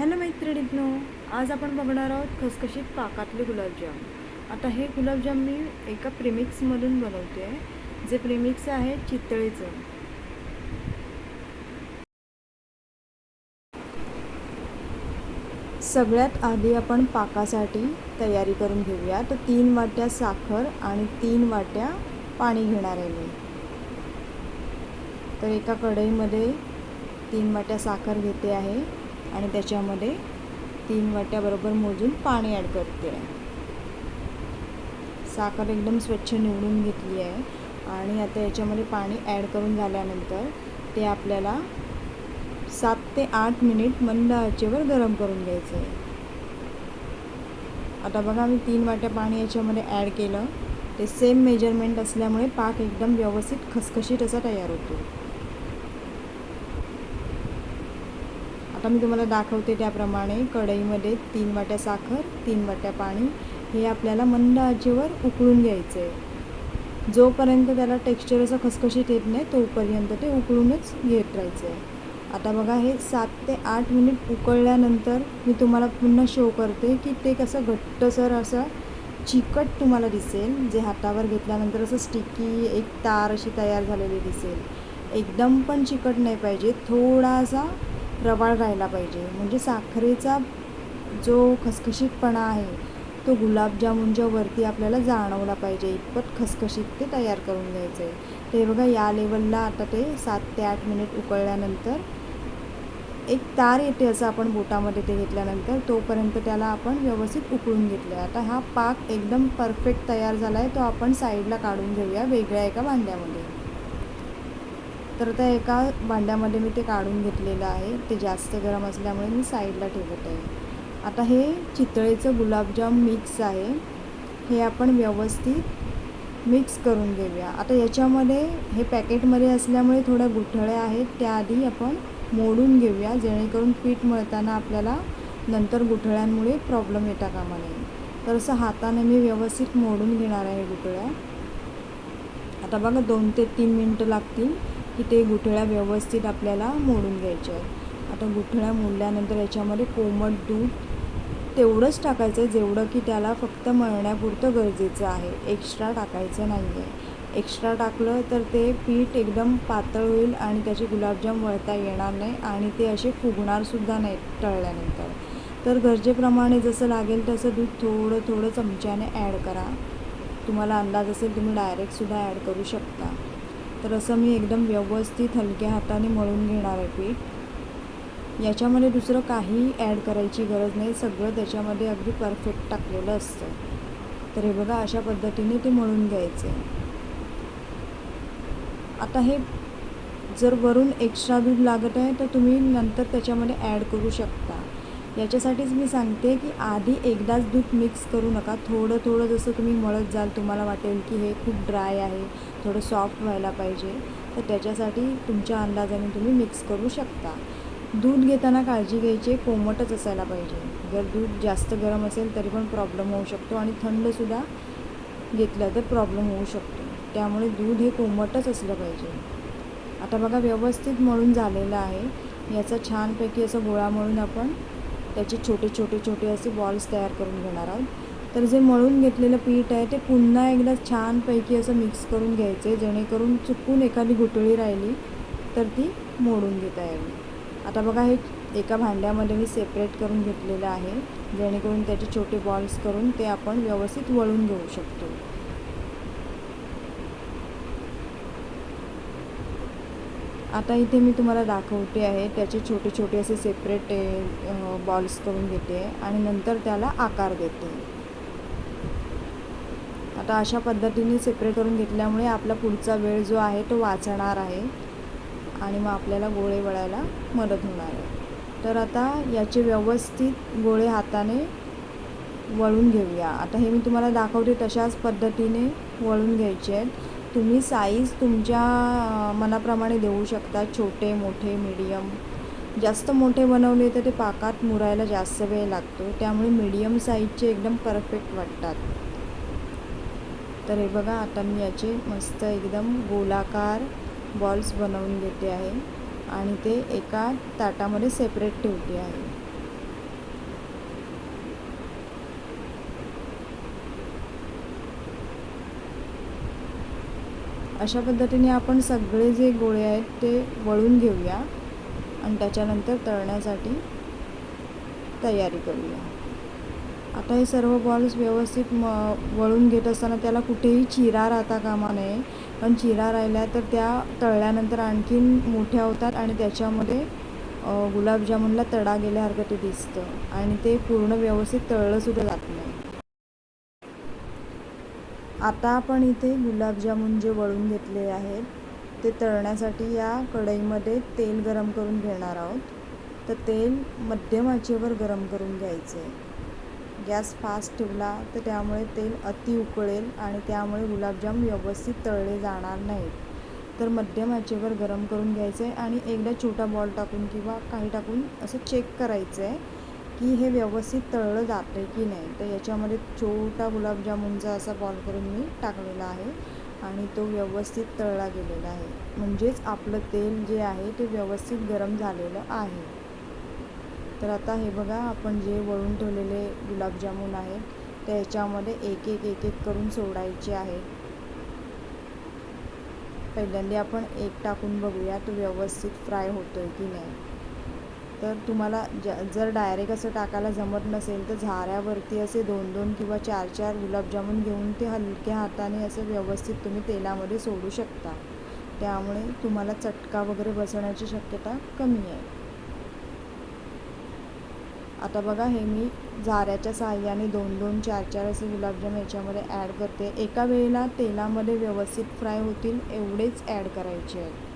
Hello मैत्रिणीतनो आज आपण बघणार आहोत खसखशीत पाकातले गुलाबजाम. आता हे गुलाबजाम मी एका प्रिमिक्समधून बनवते आहे जे प्रिमिक्स आहे चितळेचं. सगळ्यात आधी आपण पाकासाठी तयारी करून घेऊया तर तीन वाट्या साखर आणि तीन वाट्या पाणी घेणार आहे मी. तर एका कढईमध्ये तीन वाट्या साखर घेते आहे. आणि त्याच्यामध्ये तीन वाट्याबरोबर मोजून पाणी ॲड करते. आहे साखर एकदम स्वच्छ निवडून घेतली आहे. आणि आता याच्यामध्ये पाणी ॲड करून झाल्यानंतर ते आपल्याला सात ते आठ मिनिट मंद आचेवर गरम करून घ्यायचं आहे. आता बघा मी तीन वाट्या पाणी याच्यामध्ये ॲड केलं. ते सेम मेजरमेंट असल्यामुळे पाक एकदम व्यवस्थित खसखशीत असा तयार होतो. आता मी तुम्हाला दाखवते त्याप्रमाणे कढईमध्ये तीन वाट्या साखर तीन वाट्या पाणी. हे आपल्याला मंद आचेवर उकळून घ्यायचं आहे जोपर्यंत त्याला टेक्स्चर असं खसखशीत येत नाही तोपर्यंत ते उकळूनच घेत राहायचं आहे आता बघा हे सात ते आठ मिनिट उकळल्यानंतर मी तुम्हाला पुन्हा शो करते की ते कसं घट्टसर असं चिकट तुम्हाला दिसेल. जे हातावर घेतल्यानंतर असं स्टिकी एक तार अशी तयार झालेली दिसेल. एकदम पण चिकट नाही पाहिजे. थोडासा रवाळ राहिला पाहिजे. म्हणजे साखरेचा जो खसखशीतपणा आहे तो गुलाबजामुनच्या वरती आपल्याला जाणवला पाहिजे. इतपत खसखशीत ते तयार करून घ्यायचं. आहे ते बघा या लेवलला आता ते सात ते आठ मिनिट उकळल्यानंतर एक तार येते असं आपण बोटामध्ये ते घेतल्यानंतर तोपर्यंत त्याला आपण व्यवस्थित उकळून घेतलं आहे आता हा पाक एकदम परफेक्ट तयार झाला आहे तो आपण साईडला काढून घेऊया वेगळ्या एका भांड्यामध्ये. तर त्या एका भांड्यामध्ये मी ते काढून घेतलेलं आहे. ते जास्त गरम असल्यामुळे मी साईडला ठेवत आहे. आता हे चितळेचं गुलाबजाम मिक्स आहे. हे आपण व्यवस्थित मिक्स करून घेऊया. आता याच्यामध्ये हे पॅकेटमध्ये असल्यामुळे थोड्या गुठळ्या आहेत. त्याआधी आपण मोडून घेऊया. जेणेकरून पीठ मळताना आपल्याला नंतर गुठळ्यांमुळे प्रॉब्लेम येता कामा नये. तर असं हाताने मी व्यवस्थित मोडून घेणार आहे गुठळ्या. आता बघा दोन ते तीन मिनटं लागतील. की ते गुठळ्या व्यवस्थित आपल्याला मोडून घ्यायच्या आहेत. आता गुठळ्या मोडल्यानंतर याच्यामध्ये कोमट दूध तेवढंच टाकायचं आहे जेवढं की त्याला फक्त मळण्यापुरतं गरजेचं आहे. एक्स्ट्रा टाकायचं नाही आहे एक्स्ट्रा टाकलं तर ते पीठ एकदम पातळ होईल आणि त्याचे गुलाबजाम वळता येणार नाही आणि ते असे फुगणारसुद्धा नाही तळल्यानंतर. तर गरजेप्रमाणे जसं लागेल तसं दूध थोडं थोडं चमच्याने ॲड करा. तुम्हाला अंदाज असेल तुम्ही डायरेक्टसुद्धा ॲड करू शकता. तर असं मी एकदम व्यवस्थित हलक्या हाताने मळून घेणार आहे पीठ. याच्यामध्ये दुसरं काही ॲड करायची गरज नाही. सगळं त्याच्यामध्ये अगदी परफेक्ट टाकलेलं असतं. तर हे बघा अशा पद्धतीने ते मळून घ्यायचं. आहे आता हे जर वरून एक्स्ट्रा दूध लागत आहे तर तुम्ही नंतर त्याच्यामध्ये ॲड करू शकता. याच्यासाठीच मी सांगते की आधी एकदाच दूध मिक्स करू नका. थोडं थोडं जसं तुम्ही मळत जाल तुम्हाला वाटेल की हे खूप ड्राय आहे थोडं सॉफ्ट व्हायला पाहिजे. तर त्याच्यासाठी तुमच्या अंदाजाने तुम्ही मिक्स करू शकता. दूध घेताना काळजी घ्यायची कोमटच असायला पाहिजे. जर दूध जास्त गरम असेल तरी पण प्रॉब्लेम होऊ शकतो आणि थंडसुद्धा घेतलं तर प्रॉब्लेम होऊ शकतो. त्यामुळे दूध हे कोमटच असलं पाहिजे. आता बघा व्यवस्थित मळून झालेलं आहे. याचा छानपैकी असं गोळा मळून आपण त्याचे छोटे छोटे छोटे असे बॉल्स तयार करून घेणार आहोत. तर जे मळून घेतलेलं पीठ आहे ते पुन्हा एकदा छानपैकी असं मिक्स करून घ्यायचं आहे जेणेकरून चुकून एखादी गुटळी राहिली तर ती मोडून घेता यावी आता बघा हे एका भांड्यामध्ये मी सेपरेट करून घेतलेलं आहे जेणेकरून त्याचे छोटे बॉल्स करून ते आपण व्यवस्थित वळून घेऊ शकतो. आता इथे मी तुम्हाला दाखवते आहे त्याचे छोटे छोटे असे सेपरेट बॉल्स करून घेते आणि नंतर त्याला आकार देते. आता अशा पद्धतीने सेपरेट करून घेतल्यामुळे आपला पुढचा वेळ जो आहे तो वाचणार आहे आणि मग आपल्याला गोळे वळायला मदत होणार आहे. तर आता याचे व्यवस्थित गोळे हाताने वळून घेऊया. आता हे मी तुम्हाला दाखवते तशाच पद्धतीने वळून घ्यायचे आहेत. तुम्ही साईज तुमच्या मनाप्रमाणे देऊ शकता. छोटे मोठे मीडियम जास्त मोठे बनवले तर ते पाकात मुरायला जास्त वेळ लागतो. त्यामुळे मीडियम साईजचे एकदम परफेक्ट वाटतात. तर हे बघा आता मी याचे मस्त एकदम गोलाकार बॉल्स बनवून घेते आहे. आणि ते एका ताटामध्ये सेपरेट ठेवते आहे. अशा पद्धतीने आपण सगळे जे गोळे आहेत ते वळून घेऊया आणि त्याच्यानंतर तळण्यासाठी तयारी करूया. आता हे सर्व बॉल्स व्यवस्थित म वळून घेत असताना त्याला कुठेही चिरा राहता कामा नये. पण चिरा राहिल्या तर त्या तळल्यानंतर आणखीन मोठ्या होतात आणि त्याच्यामध्ये गुलाबजामुनला तडा गेल्यासारखं ते दिसतं. आणि ते पूर्ण व्यवस्थित तळलंसुद्धा जात नाही. आता आपण इथे गुलाबजामुन जे वळून घेतले आहेत ते तळण्यासाठी या कढईमध्ये तेल गरम करून घेणार आहोत. तर तेल मध्यम आचेवर गरम करून घ्यायचं. आहे गॅस फास्ट ठेवला तर त्यामुळे तेल अति उकळेल आणि त्यामुळे गुलाबजाम व्यवस्थित तळले जाणार नाहीत. तर मध्यम आचेवर गरम करून घ्यायचं आहे आणि एकदा छोटा बॉल टाकून किंवा काही टाकून असं चेक करायचं आहे की हे व्यवस्थित तळलं जातं आहे की नाही तर याच्यामध्ये छोटा गुलाबजामुनचा असा बॉल करून मी टाकलेला आहे आणि तो व्यवस्थित तळला गेलेला आहे. म्हणजेच आपलं तेल जे आहे ते व्यवस्थित गरम झालेलं आहे. तर आता हे बघा आपण जे वळून ठेवलेले गुलाबजामुन आहेत तर याच्यामध्ये एक एक एक एक करून सोडायचे आहे. पहिल्यांदा आपण एक टाकून बघूया तो व्यवस्थित फ्राय होतो आहे की नाही. तर तुम्हाला ज जर डायरेक्ट असं टाकायला जमत नसेल तर झाऱ्यावरती असे दोन दोन किंवा चार चार गुलाबजामुन घेऊन ते हलक्या हाताने असं व्यवस्थित तुम्ही तेलामध्ये सोडू शकता. त्यामुळे तुम्हाला चटका वगैरे बसण्याची शक्यता कमी आहे. आता बघा हे मी झाऱ्याच्या साहाय्याने दोन दोन चार चार असे गुलाबजाम याच्यामध्ये ॲड करते. एका वेळेला तेलामध्ये व्यवस्थित फ्राय होतील एवढेच ॲड करायचे आहेत.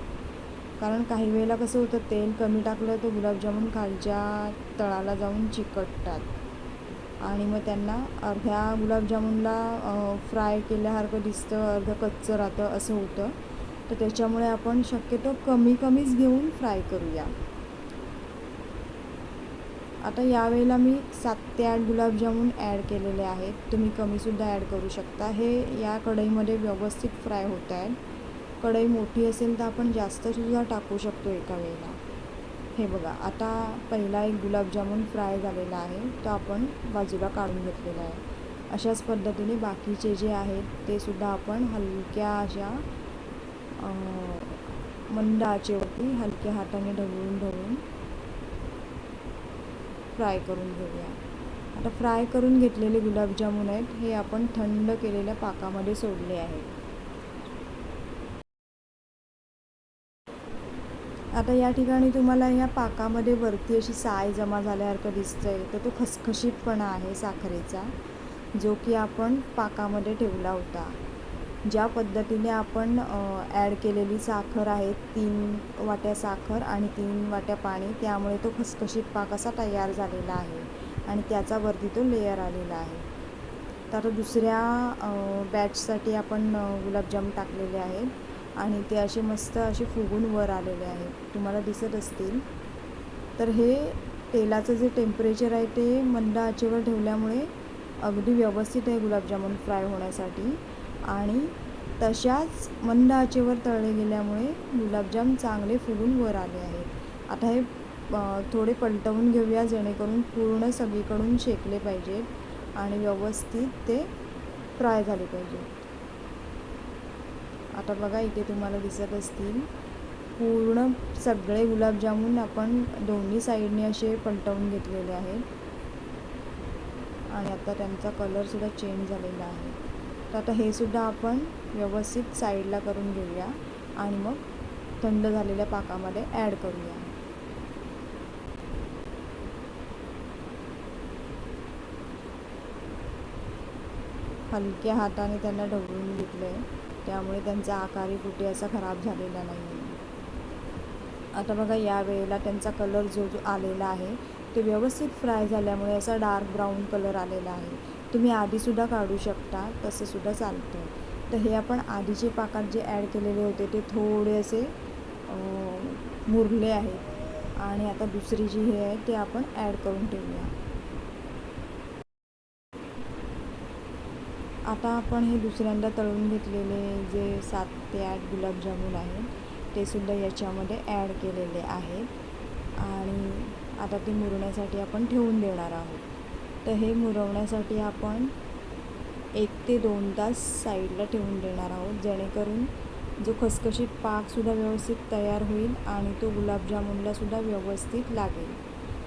कारण काही वेळेला कसं होतं तेल कमी टाकलं तर गुलाबजामुन खालच्या तळाला जाऊन चिकटतात. आणि मग त्यांना अर्ध्या गुलाबजामुनला फ्राय केल्यासारखं दिसतं अर्धं कच्चं राहतं असं होतं. तर त्याच्यामुळे आपण शक्यतो कमी कमीच घेऊन फ्राय करूया. आता यावेळेला मी सात ते आठ गुलाबजामुन ॲड केलेले आहेत. तुम्ही कमीसुद्धा ॲड करू शकता. हे या कढईमध्ये व्यवस्थित फ्राय होत आहेत. कढई मोठी असेल तर आपण जास्तसुद्धा टाकू शकतो एका वेळेला. हे बघा आता पहिला एक गुलाबजामुन फ्राय झालेला आहे तो आपण बाजूला काढून घेतलेला आहे. अशाच पद्धतीने बाकीचे जे आहेत ते सुद्धा आपण हलक्या अशा मंद आचेवरती हलक्या हाताने ढवळून ढवळून फ्राय करून घेऊया. आता फ्राय करून घेतलेले गुलाबजामुन आहेत हे आपण थंड केलेल्या पाकामध्ये सोडले आहेत. आता या ठिकाणी तुम्हाला ह्या पाकामध्ये वरती अशी साय जमा झाल्यासारखं दिसतं आहे तर तो खसखशीतपणा आहे साखरेचा जो की आपण पाकामध्ये ठेवला होता. ज्या पद्धतीने आपण ॲड केलेली साखर आहे तीन वाट्या साखर आणि तीन वाट्या पाणी त्यामुळे तो खसखशीत पाक असा तयार झालेला आहे आणि त्याचा वरती तो लेयर आलेला आहे. तर दुसऱ्या बॅचसाठी आपण गुलाबजाम टाकलेले आहेत. आणि ते असे मस्त असे फुगून वर आलेले आहेत. तुम्हाला दिसत असतील. तर हे तेलाचं जे टेम्परेचर आहे ते मंद आचेवर ठेवल्यामुळे अगदी व्यवस्थित आहे गुलाबजामुन फ्राय होण्यासाठी. आणि तशाच मंद आचेवर तळले गेल्यामुळे गुलाबजाम चांगले फुगून वर आले आहेत. आता हे थोडे पलटवून घेऊया जेणेकरून पूर्ण सगळीकडून शेकले पाहिजेत आणि व्यवस्थित ते फ्राय झाले पाहिजेत. आता बघा इथे तुम्हाला दिसत असतील पूर्ण सगळे गुलाबजामुन आपण दोन्ही साईडने असे पलटवून घेतलेले आहेत. आणि आता त्यांचा कलरसुद्धा चेंज झालेला आहे. तर आता हे सुद्धा आपण व्यवस्थित साईडला करून घेऊया. आणि मग थंड झालेल्या पाकामध्ये ॲड करूया. हलक्या हाताने त्यांना ढवळून घेतलं आहे त्यामुळे त्यांचा आकारही कुठे असा खराब झालेला नाही आहे आता बघा या वेळेला त्यांचा कलर जो जो आलेला आहे तो व्यवस्थित फ्राय झाल्यामुळे असा डार्क ब्राऊन कलर आलेला आहे. तुम्ही आधीसुद्धा काढू शकता तसंसुद्धा चालतं. तर हे आपण आधीचे पाकात जे ॲड केलेले होते ते थोडे असे मुरले आहेत. आणि आता दुसरी जी हे आहे ते आपण ॲड करून ठेवूया. आता आपण हे दुसऱ्यांदा तळून घेतलेले जे सात ते आठ गुलाबजामुन आहेत ते सुद्धा याच्यामध्ये ॲड केलेले आहेत. आणि आता ते मुरण्यासाठी आपण ठेवून देणार आहोत. तर हे मुरवण्यासाठी आपण एक ते दोन तास साईडला ठेवून देणार आहोत जेणेकरून जो खसखशीत पाकसुद्धा व्यवस्थित तयार होईल आणि तो गुलाबजामुनलासुद्धा व्यवस्थित लागेल.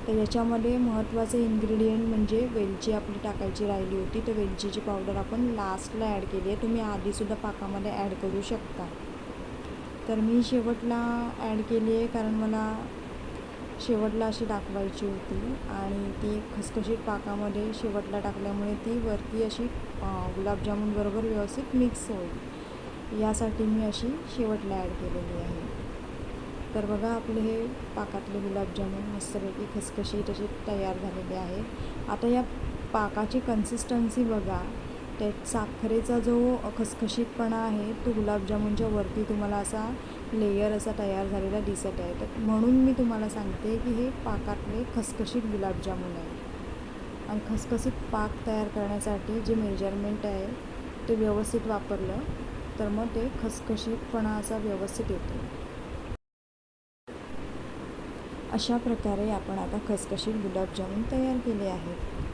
तर याच्यामध्ये महत्त्वाचं इन्ग्रेडियंट म्हणजे वेलची आपली टाकायची राहिली होती. तर वेलचीची पावडर आपण लास्टला ॲड केली आहे. तुम्ही आधीसुद्धा पाकामध्ये ॲड करू शकता. तर मी शेवटला ॲड केली आहे कारण मला शेवटला अशी दाखवायची होती आणि ती खसखशीत पाकामध्ये शेवटला टाकल्यामुळे ती वरती अशी गुलाबजामुनबरोबर व्यवस्थित मिक्स होईल. यासाठी मी अशी शेवटला ॲड केलेली आहे. तर बघा आपले हे पाकातले गुलाबजामुन मस्तपैकी खसखशीत त्याची तयार झालेले आहे. आता या पाकाची कन्सिस्टन्सी बघा. त्या साखरेचा जो खसखशीतपणा आहे तो गुलाबजामुनच्या वरती तुम्हाला असा लेयर असा तयार झालेला दिसत आहे. तर म्हणून मी तुम्हाला सांगते की हे पाकातले खसखशीत गुलाबजामुन आहे. आणि खसखसीत पाक तयार करण्यासाठी जे मेजरमेंट आहे ते व्यवस्थित वापरलं तर मग ते खसखशीतपणा असा व्यवस्थित येतो. अशा प्रकारे आपण आता खसखशीत गुलाबजामुन तयार केले आहेत.